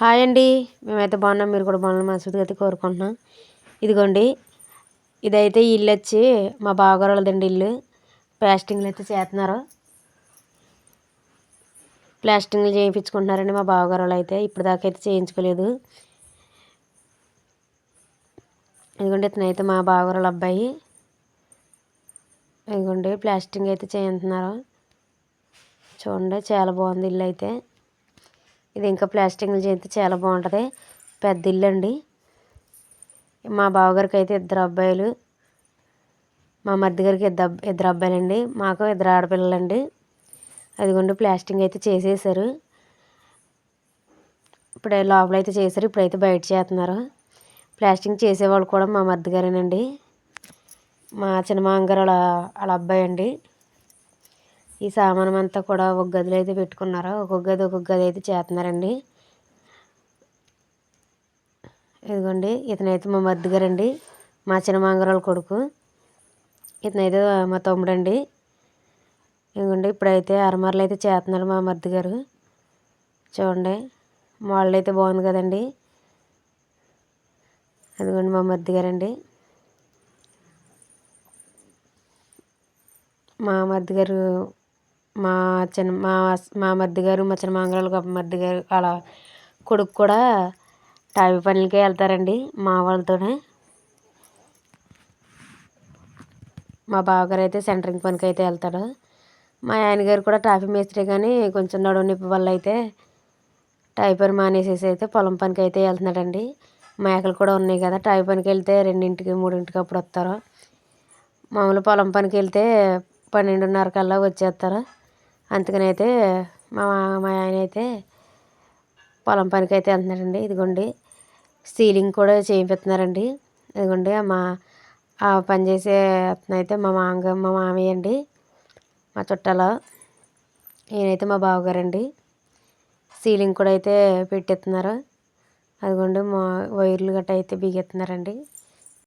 Hi అండి. మేమైతే బాగున్నాం. మీరు కూడా బాగున్నాం మనసుగా అయితే కోరుకుంటున్నాం. ఇదిగోండి. ఇదైతే ఇల్లు వచ్చి మా బావగారులదండి ఇల్లు. ప్లాస్టింగ్లు అయితే చేస్తున్నారు. ప్లాస్టింగ్లు చేయించుకుంటున్నారండి మా బావగారులు అయితే. ఇప్పుడు దాకా అయితే చేయించుకోలేదు. ఇదిగోండి ఇతనైతే మా బావగారుల అబ్బాయి. ఇదిగోండి ప్లాస్టింగ్ అయితే చేయించున్నారు చూడండి చాలా బాగుంది ఇల్లు అయితే ఇది ఇంకా ప్లాస్టింగ్లు చేస్తే చాలా బాగుంటుంది. పెద్ద ఇల్లు అండి. మా బావగారికి అయితే ఇద్దరు అబ్బాయిలు మా మధ్య గారికి ఇద్దరు ఇద్దరు అబ్బాయిలండి మాకు ఇద్దరు ఆడపిల్లలండి. అదిగోండి ప్లాస్టింగ్ అయితే చేసేసారు. ఇప్పుడు లోపల అయితే చేశారు ఇప్పుడైతే బయట చేస్తున్నారు. ప్లాస్టింగ్ చేసేవాళ్ళు కూడా మా మధ్య గారేనండి. మా చిన్న మామగారు వాళ్ళ వాళ్ళ అబ్బాయి అండి. ఈ సామానం అంతా కూడా ఒక గదిలో అయితే పెట్టుకున్నారు? ఒక్కొక్క గది ఒక్కొక్క గది అయితే చేస్తున్నారండి ఇదిగోండి ఇతనైతే మా మద్దిగారండి మా చిన్న మాంగరాల కొడుకు. ఇతనైతే మా తమ్ముడండి. ఇదిగోండి ఇప్పుడైతే అరమరలు అయితే చేస్తున్నారు మా మద్దిగారు. చూడండి మోడల్ అయితే బాగుంది కదండి. అదిగోండి మా మద్దిగారండి. మా మద్దిగారు మా చిన్న మా మా మరిది గారు మా చిన్న మంగళ మధ్య గారు వాళ్ళ కొడుకు కూడా టాపీ పనులకే వెళ్తారండి మా వాళ్ళతోనే. మా బావగారు అయితే సెంటరింగ్ పనికి అయితే వెళ్తాడు. మా ఆయనగారు కూడా ట్రాఫిక్ మేస్త్రి కానీ కొంచెం నడువు నొప్పి వల్ల అయితే టైపర్ మానేసేసి అయితే పొలం పనికి అయితే వెళ్తున్నాడండి. మేకలు కూడా ఉన్నాయి కదా టైప్ పనికి వెళ్తే రెండింటికి మూడింటికి అప్పుడు వస్తారు. మామూలు పొలం పనికి వెళ్తే పన్నెండున్నర కల్లా వచ్చేస్తారు. అందుకని అయితే మా మా ఆయన అయితే పొలం పనికి అయితే వెళ్తున్నారండి. ఇదిగోండి సీలింగ్ కూడా చేయిస్తున్నారండి ఇదిగోండి మా ఆ పని చేసే అతను అయితే మా మామ మా మామయ్య అండి. మా చుట్టాల ఈయనైతే మా బావగారండి. సీలింగ్ కూడా అయితే పెట్టిస్తున్నారు. అదిగోండి మా వైర్లు గట్ట అయితే బిగిస్తున్నారండి.